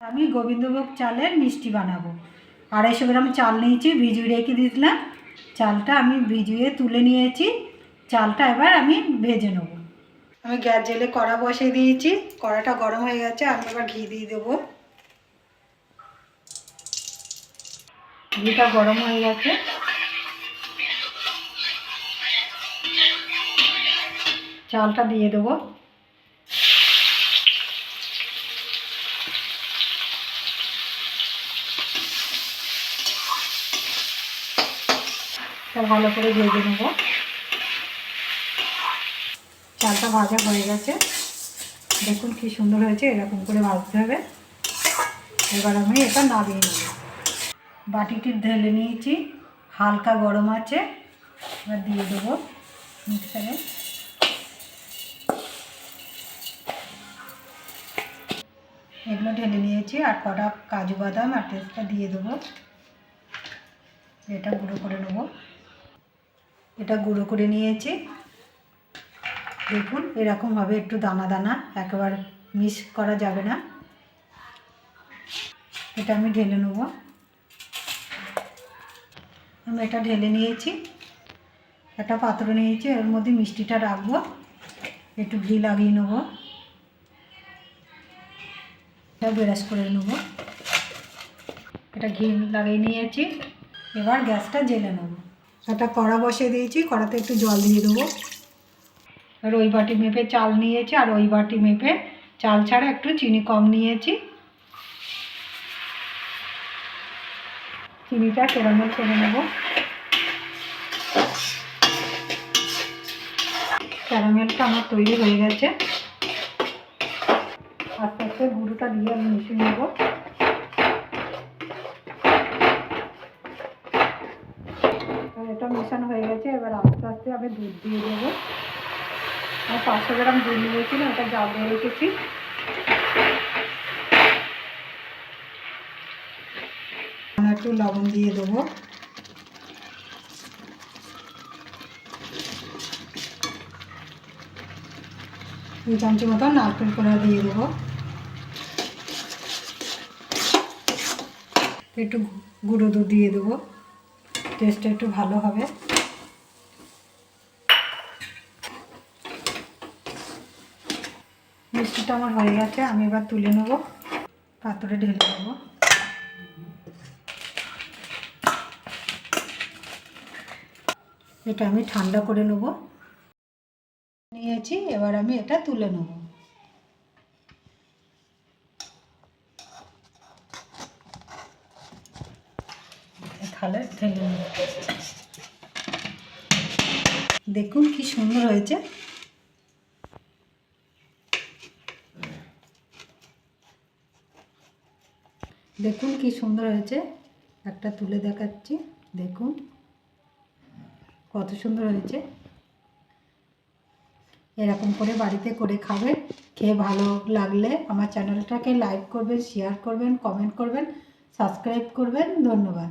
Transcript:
আমি গোবিন্দভোগ চালের মিষ্টি বানাবো। আড়াইশো গ্রাম চাল নিয়েছি, ভিজিয়ে রেখে দিয়েছিলাম। চালটা আমি ভিজিয়ে তুলে নিয়েছি। চালটা এবার আমি ভেজে নেব। আমি গ্যাস জেলে কড়া বসিয়ে দিয়েছি। কড়াটা গরম হয়ে গেছে, আমি এবার ঘি দিয়ে দেবো। ঘিটা গরম হয়ে গেছে। চালটা দিয়ে দেবো। তা ভালো করে ভেজে নেব। চালটা ভাজা হয়ে গেছে। দেখুন কি সুন্দর হয়েছে, এরকম করে ভাজতে হবে। এবার আমি এটা নামিয়ে নেব। বাটিটি ঢেলে নিয়েছি, হালকা গরম আছে। এবার দিয়ে দেবো মিক্সারে। এগুলো ঢেলে নিয়েছি, আর কটা কাজু বাদাম আর তেজটা দিয়ে দেবো। এটা গুঁড়ো করে নেব। এটা গুঁড়ো করে নিয়েছি। দেখুন এরকমভাবে একটু দানা দানা একেবারে মিস করা যাবে না। এটা আমি ঢেলে নেব। আমি এটা ঢেলে নিয়েছি। একটা পাত্র নিয়েছি, এর মধ্যে মিষ্টিটা রাখব। একটু ঘি লাগিয়ে নেব। এটা বেরাস করে নেব। এটা ঘি লাগিয়ে নিয়েছি। এবার গ্যাসটা জেলে নেব। একটা কড়া বসিয়ে দিয়েছি, কড়াতে একটু জল দিয়ে দেবো। আর ওই বাটি মেপে চাল নিয়েছি, আর ওই বাটি মেপে চাল ছাড়া একটু চিনি কম নিয়েছি। চিনিটা ক্যারামেল করে নেব। ক্যারামেলটা আমার তৈরি হয়ে গেছে। আস্তে আস্তে গুঁড়োটা দিয়ে আমি মিশিয়ে নেব। এটা মেশানো হয়ে গেছে, এবার আস্তে আস্তে আমি দুধ দিয়ে দেবো। আর পাঁচশো গ্রাম দুধ নিয়েছিল ওটা জাল দিয়ে রেখেছি। একটু লবণ দিয়ে দেবো। দুই চামচি মতো নারকেল করে দিয়ে দেবো। একটু গুঁড়ো দুধ দিয়ে দেবো। টেস্টটা একটু ভালো হবে। মিষ্টিটা আমার হয়ে গেছে, আমি এবার তুলে নেব পাত্রে ঢেলে দেবো এটা আমি ঠান্ডা করে নেব। নিয়েছি, এবার আমি এটা তুলে নেব। থালে ঢেলে দেখুন কি সুন্দর হয়েছে। দেখুন কি সুন্দর হয়েছে। একটা তুলে দেখাচ্ছি, দেখুন। কত সুন্দর হয়েছে। এরকম করে বাড়িতে করে খাবেন খেয়ে ভালো লাগলে আমার চ্যানেলটাকে লাইক করবেন, শেয়ার করবেন, কমেন্ট করবেন, সাবস্ক্রাইব করবেন। ধন্যবাদ।